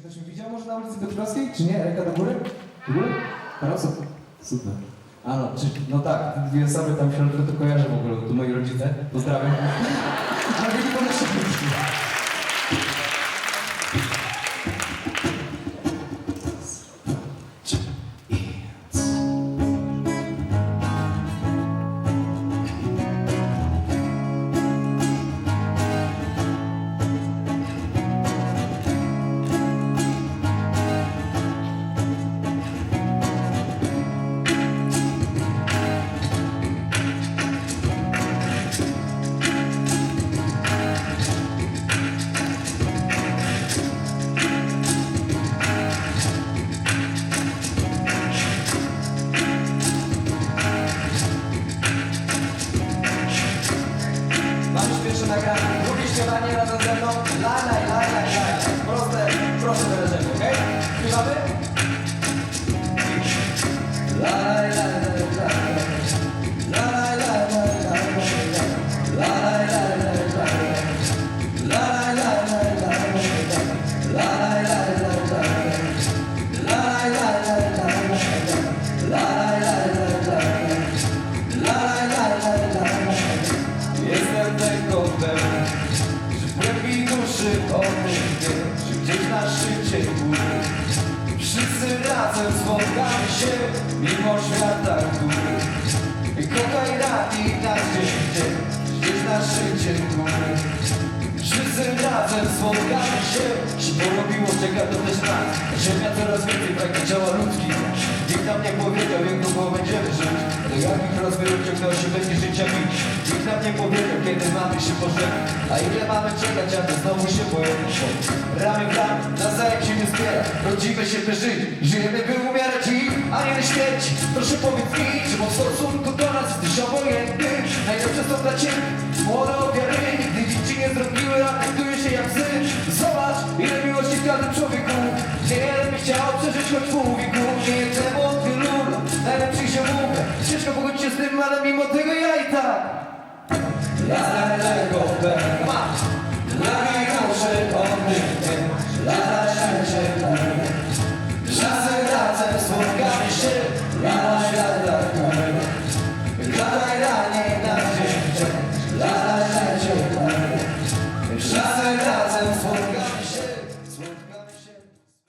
ktoś mnie widział może na ulicy Piotrkowskiej? Czy nie? Ręka do góry? Do góry? Teraz? Super. A no, czy, no tak, te dwie osoby tam w środku to kojarzę w ogóle, to moi rodzice. Pozdrawiam. Nagranie, drugie śpiewanie razem ze mną. Laj, laj, laj, laj, laj. Proste, proste wyrażenie, okej? Śpiewamy? Duszy o tym wiem, że gdzieś na szczycie góry. Wszyscy razem spotkamy się, mimo świata góry. Kochaj rani nas gdzieś gdzieś, gdzieś na szczycie góry. Wszyscy razem spotkamy się Się porobiło, czeka to też nas Ziemia coraz więcej pragnie ciała ludzkich Nikt nam nie powiedział, jak długo będziemy żyć Do jakich rozmiarów ciągnął się będzie życia bić Nikt nam nie powiedział, kiedy mamy się pożegnać. A ile mamy czekać, aby znowu się pojawić? Ramy w ramię, nawzajem się nie wspiera Rodzimy się by żyć, żyjemy by umierać i A nie na śmierci Proszę powiedz mi, czy w stosunku do nas jesteś obojętny? Najlepsze są dla ciebie młode ofiary. Nigdy nic ci nie zrobiły, a traktuje się jak syn Zobacz, ile miłości w każdym człowieku. Wiele by chciał przeżyć choć pół wieku ale mimo tego ja i tak